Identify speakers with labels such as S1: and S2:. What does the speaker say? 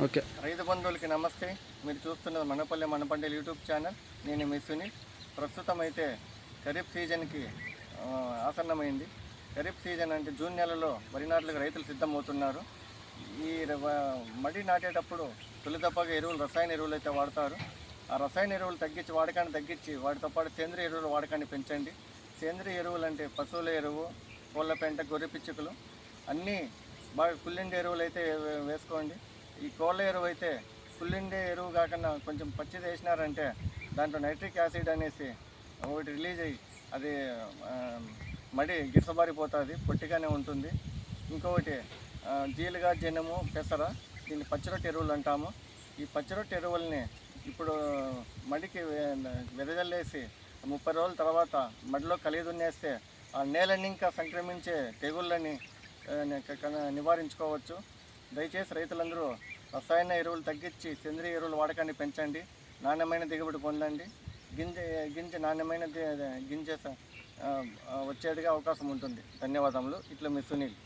S1: Okay.
S2: రైతు బంధువులకి నమస్తే. మీరు చూస్తున్నది మనపల్లె మనపంటలు యూట్యూబ్ ఛానల్. నేను మీ సునీల్. ప్రస్తుతం అయితే ఖరీఫ్ సీజన్కి ఆసన్నమైంది. ఖరీఫ్ సీజన్ అంటే జూన్ నెలలో వరి నాట్లకు రైతులు సిద్ధమవుతున్నారు. ఈ మడి నాటేటప్పుడు తొలిదప్పగా ఎరువులు రసాయన ఎరువులు అయితే వాడతారు. ఆ రసాయన ఎరువులు తగ్గించి వాడకాన్ని తగ్గించి వాటితో పాటు సేంద్రియ ఎరువులు వాడకాన్ని పెంచండి. సేంద్రియ ఎరువులు అంటే పశువుల ఎరువు కోళ్ళ పెంట గొర్రె పిచ్చుకలు. అన్నీ బాగా కుళ్ళిండి ఎరువులు అయితే వేసుకోండి. ఈ కోళ్ళ ఎరువు అయితే కుళ్ళిండే ఎరువు కాకుండా కొంచెం పచ్చిది వేసినారంటే దాంట్లో నైట్రిక్ యాసిడ్ అనేసి ఒకటి రిలీజ్ అయ్యి అది మడి గిట్సబారిపోతుంది పొట్టిగానే ఉంటుంది. ఇంకొకటి జీలుగా జనము పెసర దీన్ని పచ్చిరొట్టె ఎరువులు అంటాము. ఈ పచ్చిరొట్టె ఎరువుల్ని ఇప్పుడు మడికి వెదజల్లేసి ముప్పై రోజుల తర్వాత మడిలో కలిగి దున్నేస్తే ఆ నేలని ఇంకా సంక్రమించే తెగుళ్ళని క- నివారించుకోవచ్చు. దయచేసి రైతులందరూ రసాయన ఎరువులు తగ్గించి సేంద్రియ ఎరువుల వాడకాన్ని పెంచండి. నాణ్యమైన దిగుబడి పొందండి. గింజ గింజ నాణ్యమైన గింజ వచ్చేట్టుగా అవకాశం ఉంటుంది. ధన్యవాదములు. ఇట్లా మీ సునీల్.